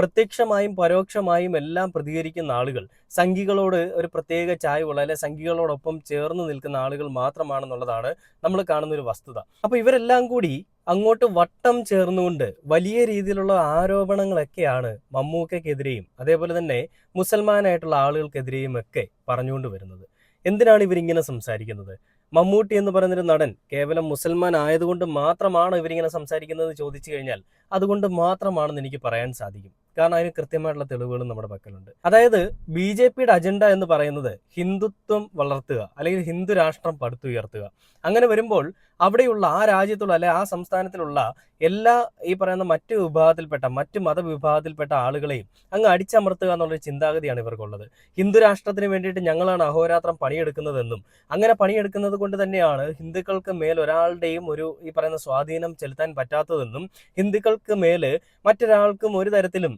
പ്രത്യക്ഷമായും പരോക്ഷമായും എല്ലാം പ്രതികരിക്കുന്ന ആളുകൾ സംഘികളോട് ഒരു പ്രത്യേക ചായ്വുള്ള അല്ലെ സംഘികളോടൊപ്പം ചേർന്ന് നിൽക്കുന്ന ആളുകൾ മാത്രമാണെന്നുള്ളതാണ് നമ്മൾ കാണുന്ന ഒരു വസ്തുത. അപ്പൊ ഇവരെല്ലാം കൂടി അങ്ങോട്ട് വട്ടം ചേർന്നുകൊണ്ട് വലിയ രീതിയിലുള്ള ആരോപണങ്ങളൊക്കെയാണ് മമ്മൂക്കയ്ക്കെതിരെയും അതേപോലെ തന്നെ മുസൽമാനായിട്ടുള്ള ആളുകൾക്കെതിരെയും ഒക്കെ പറഞ്ഞുകൊണ്ട് വരുന്നത്. എന്തിനാണ് ഇവരിങ്ങനെ സംസാരിക്കുന്നത്? മമ്മൂട്ടി എന്ന് പറയുന്നൊരു നടൻ കേവലം മുസൽമാൻ ആയതുകൊണ്ട് മാത്രമാണ് ഇവരിങ്ങനെ സംസാരിക്കുന്നത് ചോദിച്ചു കഴിഞ്ഞാൽ അതുകൊണ്ട് മാത്രമാണെന്ന് എനിക്ക് പറയാൻ സാധിക്കും. കാരണം അതിന് കൃത്യമായിട്ടുള്ള തെളിവുകളും നമ്മുടെ പക്കലുണ്ട്. അതായത് ബി ജെ പിയുടെ അജണ്ട എന്ന് പറയുന്നത് ഹിന്ദുത്വം വളർത്തുക അല്ലെങ്കിൽ ഹിന്ദു രാഷ്ട്രം പടുത്തുയർത്തുക. അങ്ങനെ വരുമ്പോൾ അവിടെയുള്ള ആ രാജ്യത്തുള്ള അല്ലെ ആ സംസ്ഥാനത്തിലുള്ള എല്ലാ ഈ പറയുന്ന മറ്റു വിഭാഗത്തിൽപ്പെട്ട മറ്റു മതവിഭാഗത്തിൽപ്പെട്ട ആളുകളെയും അങ്ങ് അടിച്ചമർത്തുക എന്നുള്ളൊരു ചിന്താഗതിയാണ് ഇവർക്കുള്ളത്. ഹിന്ദു രാഷ്ട്രത്തിന് വേണ്ടിയിട്ട് ഞങ്ങളാണ് അഹോരാത്രം പണിയെടുക്കുന്നതെന്നും അങ്ങനെ പണിയെടുക്കുന്നത് കൊണ്ട് തന്നെയാണ് ഹിന്ദുക്കൾക്ക് മേൽ ഒരാളുടെയും ഒരു ഈ പറയുന്ന സ്വാധീനം ചെലുത്താൻ പറ്റാത്തതെന്നും ഹിന്ദുക്കൾക്ക് മേൽ മറ്റൊരാൾക്കും ഒരു തരത്തിലും